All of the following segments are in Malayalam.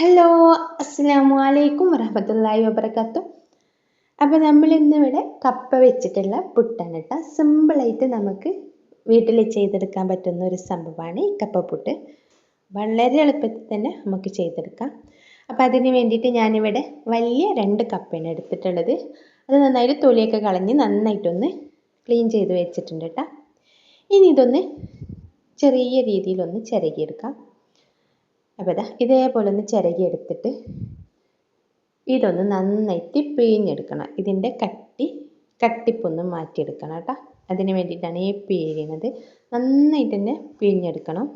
ഹലോ അസ്സാം വലൈക്കും വറഹമത്തല്ലാഹി വബർക്കാത്തു അപ്പോൾ നമ്മൾ ഇന്നിവിടെ കപ്പ വെച്ചിട്ടുള്ള പുട്ടാണ് കേട്ടോ. സിമ്പിളായിട്ട് നമുക്ക് വീട്ടിൽ ചെയ്തെടുക്കാൻ പറ്റുന്ന ഒരു സംഭവമാണ് ഈ കപ്പപ്പുട്ട് വളരെ എളുപ്പത്തിൽ തന്നെ നമുക്ക് ചെയ്തെടുക്കാം. അപ്പോൾ അതിന് വേണ്ടിയിട്ട് ഞാനിവിടെ വലിയ രണ്ട് കപ്പയാണ് എടുത്തിട്ടുള്ളത്. അത് നന്നായിട്ട് തൊലിയൊക്കെ കളഞ്ഞ് നന്നായിട്ടൊന്ന് ക്ലീൻ ചെയ്ത് വെച്ചിട്ടുണ്ട് കേട്ടോ. ഇനി ഇതൊന്ന് ചെറിയ രീതിയിലൊന്ന് ചിരകിയെടുക്കാം. അപ്പോൾ ഇതാ ഇതേപോലെ ഒന്ന് ചിരകി എടുത്തിട്ട് ഇതൊന്ന് നന്നായിട്ട് പിഴിഞ്ഞെടുക്കണം. ഇതിന്റെ കട്ടി കട്ടിപ്പൊന്ന് മാറ്റിയെടുക്കണം കേട്ടോ. അതിന് വേണ്ടിയിട്ടാണ് ഈ പിഴിയുന്നത് നന്നായിട്ട് തന്നെ പിഴിഞ്ഞെടുക്കണം.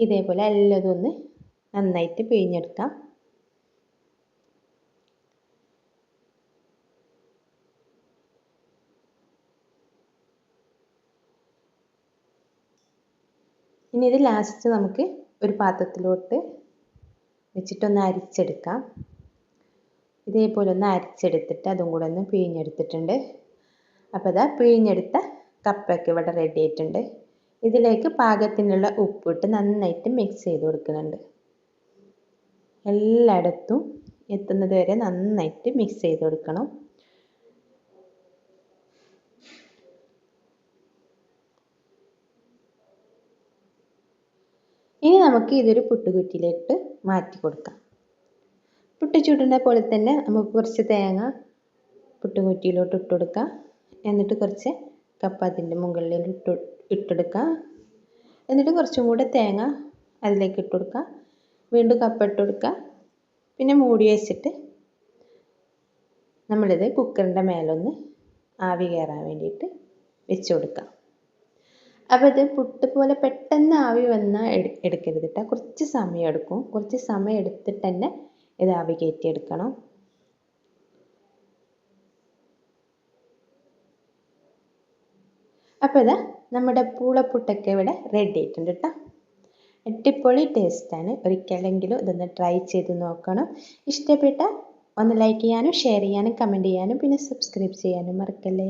ഇതേപോലെ എല്ലാതും ഒന്ന് നന്നായിട്ട് പിഴിഞ്ഞെടുക്കാം. ഇനി ഇത് ലാസ്റ്റ് നമുക്ക് ഒരു പാത്രത്തിലോട്ട് വെച്ചിട്ടൊന്ന് അരിച്ചെടുക്കാം. ഇതേപോലെ ഒന്ന് അരിച്ചെടുത്തിട്ട് അതും കൂടെ ഒന്ന് പിഴിഞ്ഞെടുത്തിട്ടുണ്ട്. അപ്പോൾ ഇതാ പിഴിഞ്ഞെടുത്ത കപ്പയൊക്കെ ഇവിടെ റെഡി ആയിട്ടുണ്ട്. ഇതിലേക്ക് പാകത്തിനുള്ള ഉപ്പിട്ട് നന്നായിട്ട് മിക്സ് ചെയ്ത് കൊടുക്കുന്നുണ്ട്. എല്ലായിടത്തും എത്തുന്നത് വരെ നന്നായിട്ട് മിക്സ് ചെയ്ത് കൊടുക്കണം. ഇനി നമുക്ക് ഇതൊരു പുട്ടുകുറ്റിയിലിട്ട് മാറ്റി കൊടുക്കാം. പുട്ട് ചുടുന്ന പോലെ തന്നെ നമുക്ക് കുറച്ച് തേങ്ങ പുട്ടുകുറ്റിയിലോട്ട് ഇട്ട് കൊടുക്കാം. എന്നിട്ട് കുറച്ച് കപ്പ അതിന്റെ മുകളിൽ ഇട്ട് ഇട്ടെടുക്കാം. എന്നിട്ട് കുറച്ചും കൂടെ തേങ്ങ അതിലേക്ക് ഇട്ട് കൊടുക്കാം. വീണ്ടും കപ്പ ഇട്ട് കൊടുക്കുക പിന്നെ മൂടി വെച്ചിട്ട് നമ്മളിത് കുക്കറിന്റെ മേലൊന്ന് ആവി കയറാൻ വേണ്ടിയിട്ട് വെച്ച് കൊടുക്കാം. അപ്പോൾ ഇത് പുട്ട് പോലെ പെട്ടെന്ന് ആവി വന്നാൽ എടുക്കരുത് കേട്ടോ കുറച്ച് സമയം എടുക്കും. കുറച്ച് സമയം എടുത്തിട്ട് തന്നെ ഇത് ആവി കയറ്റിയെടുക്കണം അപ്പോൾ ഇതാ നമ്മുടെ പൂളപ്പുട്ടൊക്കെ ഇവിടെ റെഡി ആയിട്ടുണ്ട് കേട്ടോ അടിപൊളി ടേസ്റ്റാണ് ഒരിക്കലെങ്കിലും ഇതൊന്ന് ട്രൈ ചെയ്ത് നോക്കണം. ഇഷ്ടപ്പെട്ട ഒന്ന് ലൈക്ക് ചെയ്യാനും ഷെയർ ചെയ്യാനും കമന്റ് ചെയ്യാനും പിന്നെ സബ്സ്ക്രൈബ് ചെയ്യാനും മറക്കല്ലേ?